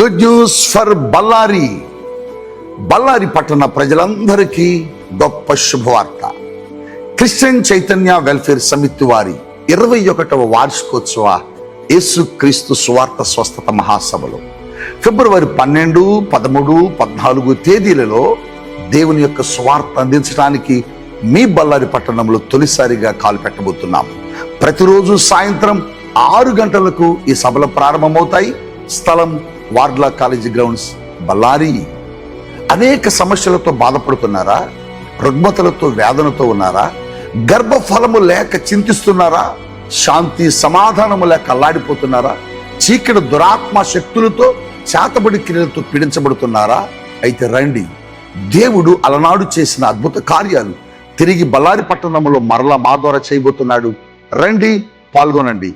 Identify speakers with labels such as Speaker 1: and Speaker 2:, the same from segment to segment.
Speaker 1: Good news for Bellary Bellary పట్టణ ప్రజలందరికీ గొప్ప శుభవార్త క్రిస్టియన్ చైతన్య వెల్ఫేర్ సమితి వారి ఇరవై ఒకటవ వార్షికోత్సవ యేసుక్రీస్తు సువార్త స్వస్థత మహాసభలో ఫిబ్రవరి పన్నెండు పదమూడు పద్నాలుగు తేదీలలో దేవుని యొక్క సువార్త అందించడానికి మీ బళ్ళారి పట్టణంలో తొలిసారిగా కాలు పెట్టబోతున్నాం ప్రతిరోజు సాయంత్రం ఆరు గంటలకు ఈ సభలు ప్రారంభమవుతాయి స్థలం వార్డ్లా కాలేజీ గ్రౌండ్స్ బళ్ళారి. అనేక సమస్యలతో బాధపడుతున్నారా? రుగ్మతలతో వేదనతో ఉన్నారా? గర్భఫలము లేక చింతిస్తున్నారా? శాంతి సమాధానము లేక అల్లాడిపోతున్నారా? చీకటి దురాత్మ శక్తులతో చేతబడి క్రియలతో పీడించబడుతున్నారా? అయితే రండి. దేవుడు అలనాడు చేసిన అద్భుత కార్యాలు తిరిగి బళ్ళారి పట్టణంలో మరలా మా ద్వారా చేయబోతున్నాడు. రండి పాల్గొనండి.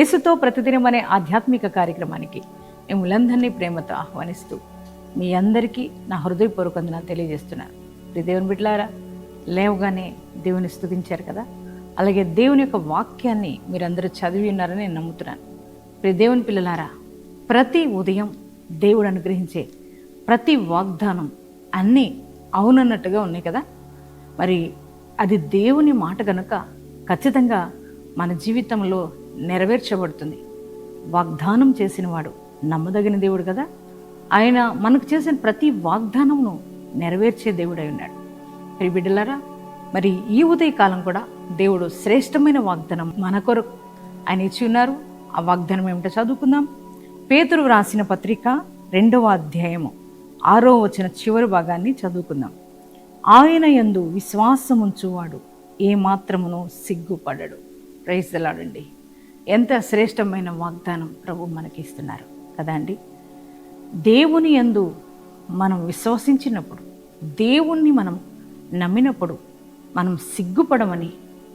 Speaker 2: యేసుతో ప్రతిదినం అనే ఆధ్యాత్మిక కార్యక్రమానికి మిమ్మల్ందరినీ ప్రేమతో ఆహ్వానిస్తూ మీ అందరికీ నా హృదయపూర్వక వందనాలు తెలియజేస్తున్నాను. ప్రియ దేవుని బిడ్డలారా లేవగానే దేవుని స్తుతించారు కదా? అలాగే దేవుని యొక్క వాక్యాన్ని మీరందరూ చదివి ఉన్నారని నేను నమ్ముతున్నాను. ప్రియ దేవుని పిల్లలారా ప్రతి ఉదయం దేవుడు అనుగ్రహించే ప్రతి వాగ్దానం అన్నీ అవునన్నట్టుగా ఉన్నాయి కదా? మరి అది దేవుని మాట కనుక ఖచ్చితంగా మన జీవితంలో నెరవేర్చబడుతుంది. వాగ్దానం చేసినవాడు నమ్మదగిన దేవుడు కదా? ఆయన మనకు చేసిన ప్రతి వాగ్దానమును నెరవేర్చే దేవుడై ఉన్నాడు. బిడ్డలారా మరి ఈ ఉదయకాలం కూడా దేవుడు శ్రేష్టమైన వాగ్దానం మన కొరకు. ఆయన ఇచ్చి ఉన్నారు. ఆ వాగ్దానం ఏమిటో చదువుకుందాం. పేతురు రాసిన పత్రిక రెండవ అధ్యాయము ఆరో వచ్చిన చివరి భాగాన్ని చదువుకుందాం. ఆయన యందు విశ్వాసముంచువాడు ఏ సిగ్గుపడడు. ప్రైజ్లాడండి ఎంత శ్రేష్టమైన వాగ్దానం ప్రభు మనకి ఇస్తున్నారు కదా అండి? దేవుని యందు మనం విశ్వసించినప్పుడు దేవుణ్ణి మనం నమ్మినప్పుడు మనం సిగ్గుపడమని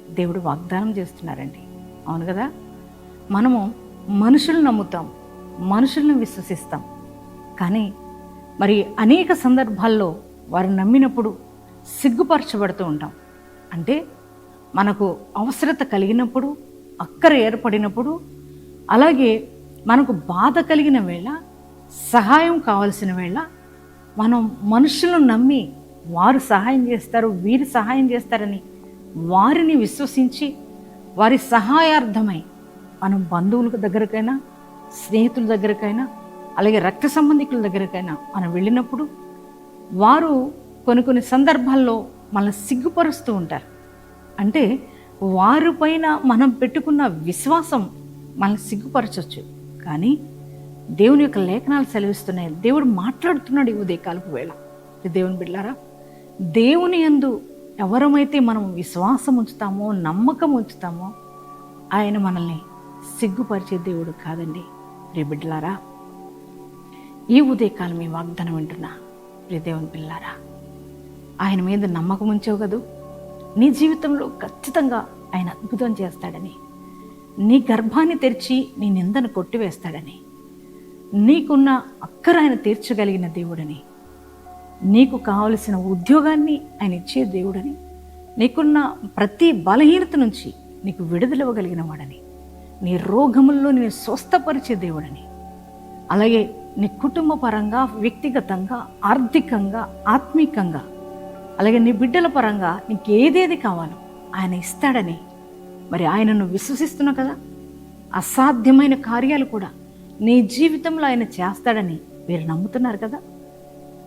Speaker 2: దేవుడు వాగ్దానం చేస్తున్నారండి. అవును కదా? మనము మనుషులను నమ్ముతాం మనుషులను విశ్వసిస్తాం. కానీ మరి అనేక సందర్భాల్లో వారు నమ్మినప్పుడు సిగ్గుపరచబడుతూ ఉంటాం. అంటే మనకు అవసరత కలిగినప్పుడు అక్కర ఏర్పడినప్పుడు అలాగే మనకు బాధ కలిగిన వేళ సహాయం కావలసిన వేళ మనం మనుషులను నమ్మి వారు సహాయం చేస్తారు వీరు సహాయం చేస్తారని వారిని విశ్వసించి వారి సహాయార్థమై మనం బంధువుల దగ్గరకైనా స్నేహితుల దగ్గరకైనా అలాగే రక్త సంబంధికుల దగ్గరకైనా మనం వెళ్ళినప్పుడు వారు కొన్ని కొన్ని సందర్భాల్లో మనల్ని సిగ్గుపరుస్తూ ఉంటారు. అంటే వారి పైన మనం పెట్టుకున్న విశ్వాసం మనల్ని సిగ్గుపరచవచ్చు కానీ దేవుని యొక్క లేఖనాలు సెలవిస్తున్నాయి. దేవుడు మాట్లాడుతున్నాడు ఈ ఉదయకాలపు వేళ. దేవుని బిడ్డారా దేవుని యందు ఎవరమైతే మనం విశ్వాసం ఉంచుతామో నమ్మకం ఉంచుతామో ఆయన మనల్ని సిగ్గుపరిచే దేవుడు కాదండి. రే బిడ్డలారా ఈ ఉదయకాలం ఈ వాగ్దానం వింటున్నా. రే దేవుని పిల్లారా ఆయన మీద నమ్మకం ఉంచావు కదూ? నీ జీవితంలో ఖచ్చితంగా ఆయన అద్భుతం చేస్తాడని నీ గర్భాన్ని తెరిచి నీ నిందను కొట్టివేస్తాడని నీకున్న అక్కర ఆయన తీర్చగలిగిన దేవుడని నీకు కావలసిన ఉద్యోగాన్ని ఆయన ఇచ్చే దేవుడని నీకున్న ప్రతి బలహీనత నుంచి నీకు విడుదలవ్వగలిగిన వాడని నీ రోగముల్లో నేను స్వస్థపరిచే దేవుడని అలాగే నీ కుటుంబ పరంగా వ్యక్తిగతంగా ఆర్థికంగా ఆత్మీకంగా అలాగే నీ బిడ్డల పరంగా నీకు ఏదేది కావాలో ఆయన ఇస్తాడని. మరి ఆయనను విశ్వసిస్తున్నావు కదా? అసాధ్యమైన కార్యాలు కూడా నీ జీవితంలో ఆయన చేస్తాడని మీరు నమ్ముతున్నారు కదా?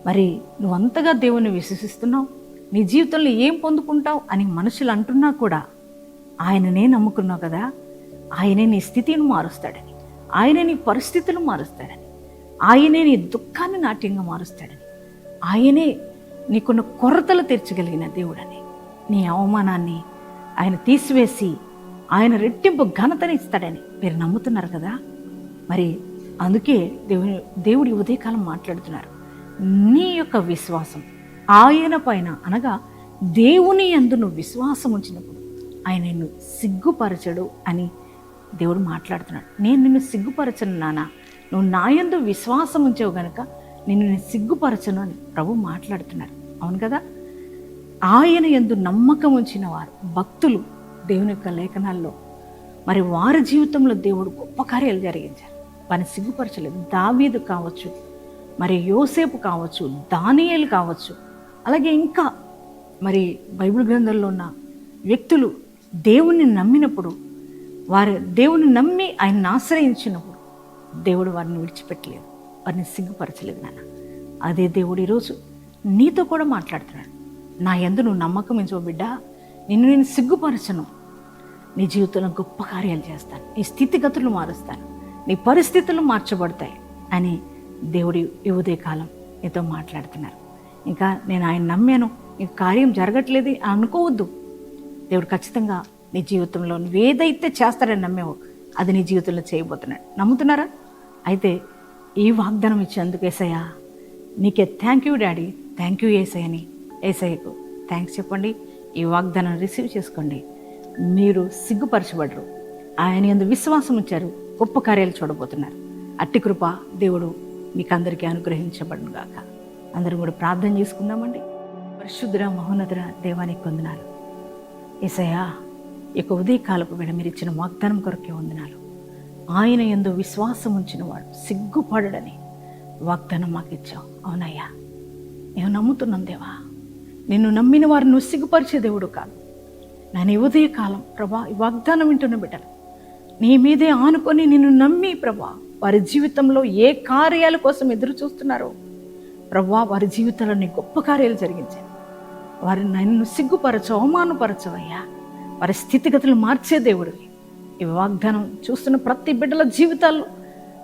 Speaker 2: మరి నువ్వు అంతగా దేవుని విశ్వసిస్తున్నావు? నీ జీవితంలో ఏం పొందుకుంటావు అని మనుషులు అంటున్నా కూడా ఆయననే నమ్ముకున్నావు కదా? ఆయనే నీ స్థితిని మారుస్తాడని ఆయనే నీ పరిస్థితులు మారుస్తాడని ఆయనే నీ దుఃఖాన్ని నాట్యంగా మారుస్తాడని ఆయనే నీకున్న కొరతలు తీర్చగలిగిన దేవుడని. నీ అవమానాన్ని ఆయన తీసివేసి ఆయన రెట్టింపు ఘనతని ఇస్తాడని మీరు నమ్ముతున్నారు కదా? మరి అందుకే దేవుని దేవుడి ఉదయకాలం మాట్లాడుతున్నారు. నీ యొక్క విశ్వాసం ఆయన పైన అనగా దేవుని యందు నువ్వు విశ్వాసం ఉంచినప్పుడు ఆయన నిన్ను సిగ్గుపరచడు అని దేవుడు మాట్లాడుతున్నాడు. నేను నిన్ను సిగ్గుపరచను నానా. నువ్వు నా యందు విశ్వాసం ఉంచావు గనుక నిన్ను నేను సిగ్గుపరచను అని ప్రభు మాట్లాడుతున్నారు. అవును కదా? ఆయన ఎందు నమ్మకం ఉంచిన వారు భక్తులు దేవుని యొక్క లేఖనాల్లో. మరి వారి జీవితంలో దేవుడు గొప్ప కార్యాలు జరిగించారు. వారిని సిగ్గుపరచలేదు. దావీదు కావచ్చు మరి యోసేపు కావచ్చు దానియేలు కావచ్చు అలాగే ఇంకా మరి బైబిల్ గ్రంథంలో ఉన్న వ్యక్తులు దేవుణ్ణి నమ్మినప్పుడు వారు దేవుని నమ్మి ఆయన్ని ఆశ్రయించినప్పుడు దేవుడు వారిని విడిచిపెట్టలేదు. వారిని సిగ్గుపరచలేదు నాన్న. అదే దేవుడు ఈరోజు నీతో కూడా మాట్లాడుతున్నాడు. నా ఎందు నువ్వు నమ్మకం ఎంచో బిడ్డ. నిన్ను నేను సిగ్గుపరచను. నీ జీవితంలో గొప్ప కార్యాలు చేస్తాను. నీ స్థితిగతులు మారుస్తాను. నీ పరిస్థితులు మార్చబడతాయి అని దేవుడి యువదే ఉదయకాలం నీతో మాట్లాడుతున్నారు. ఇంకా నేను ఆయన నమ్మాను. నీకు కార్యం జరగట్లేదు అనుకోవద్దు. దేవుడు ఖచ్చితంగా నీ జీవితంలో నువ్వేదైతే చేస్తాడని నమ్మేవో అది నీ జీవితంలో చేయబోతున్నాడు. నమ్ముతున్నారా? అయితే ఈ వాగ్దానం ఇచ్చేందుకు ఏసయ్యా నీకే thank you daddy. Thank you Yesayya అని ఏసయ్యకు థ్యాంక్స్ చెప్పండి. ఈ వాగ్దానం రిసీవ్ చేసుకోండి. మీరు సిగ్గుపరచబడరు. ఆయన ఎందు విశ్వాసం ఉంచారు. గొప్ప కార్యాలు చూడబోతున్నారు. అట్టి కృప దేవుడు మీకు అందరికీ అనుగ్రహించబడును గాక. అందరూ కూడా ప్రార్థన చేసుకుందామండి. పరిశుద్ర మహోన్నతుర దేవానికి వందనాలు. ఏసయ్యా ఇక ఉదయకాలపు వేళ మీరు ఇచ్చిన వాగ్దానం కొరకే వందనాలు. ఆయన ఎందు విశ్వాసం ఉంచిన వాడు సిగ్గుపడడని వాగ్దానం మాకు ఇచ్చాం అవునయ్యా. నేను నమ్ముతున్నాం దేవా. నిన్ను నమ్మిన వారిని సిగ్గుపరిచే దేవుడు కాదు. నన్ను ఉదయ ఉదయకాలం ప్రభా ఈ వాగ్దానం వింటున్న బిడ్డలు నీ మీదే ఆనుకొని నిన్ను నమ్మి ప్రభా వారి జీవితంలో ఏ కార్యాల కోసం ఎదురు చూస్తున్నారో ప్రభా వారి జీవితంలో నీ గొప్ప కార్యాలు జరిగించాను వారి నన్ను సిగ్గుపరచు అవమానపరచవయ్యా. వారి స్థితిగతులు మార్చే దేవుడివి ఈ వాగ్దానం చూస్తున్న ప్రతి బిడ్డల జీవితాల్లో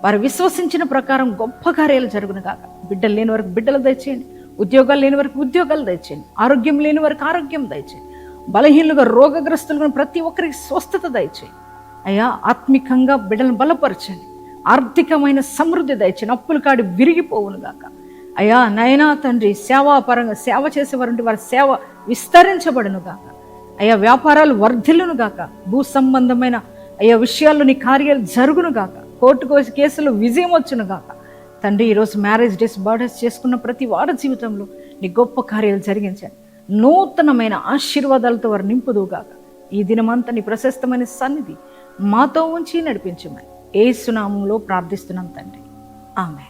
Speaker 2: వారు విశ్వసించిన ప్రకారం గొప్ప కార్యాలు జరుగును కాక బిడ్డలు లేని వరకు బిడ్డలు దయచేయండి. ఉద్యోగాలు లేని వారికి ఉద్యోగాలు దయచేయండి. ఆరోగ్యం లేని వారికి ఆరోగ్యం దయచేయండి. బలహీనులుగా రోగగ్రస్తులుగా ప్రతి ఒక్కరికి స్వస్థత దయచేయండి. అయ్యా ఆత్మికంగా బిడ్డలను బలపరచండి. ఆర్థికమైన సమృద్ధి దయచేయండి. అప్పులు కాడి విరిగిపోవును గాక. అయ్యా నయనా తండ్రి సేవాపరంగా సేవ చేసేవారంటే వారి సేవ విస్తరించబడును గాక. అయ్యా వ్యాపారాలు వర్ధిల్లును గాక. భూ సంబంధమైన అయ్యా విషయాల్లో నీ కార్యాలు జరుగును గాక. కోర్టుకు కేసులు విజయం వచ్చును గాక. తండ్రి ఈరోజు మ్యారేజ్ డేస్ బర్త్డేస్ చేసుకున్న ప్రతి వారి జీవితంలో నీ గొప్ప కార్యాలు జరిగించాను నూతనమైన ఆశీర్వాదాలతో వారు నింపుదువుగాక. ఈ దినమంతా నీ ప్రశస్తమైన సన్నిధి మాతో ఉంచి నడిపించమని ఏ సునామంలో ప్రార్థిస్తున్నాం తండ్రి. ఆమె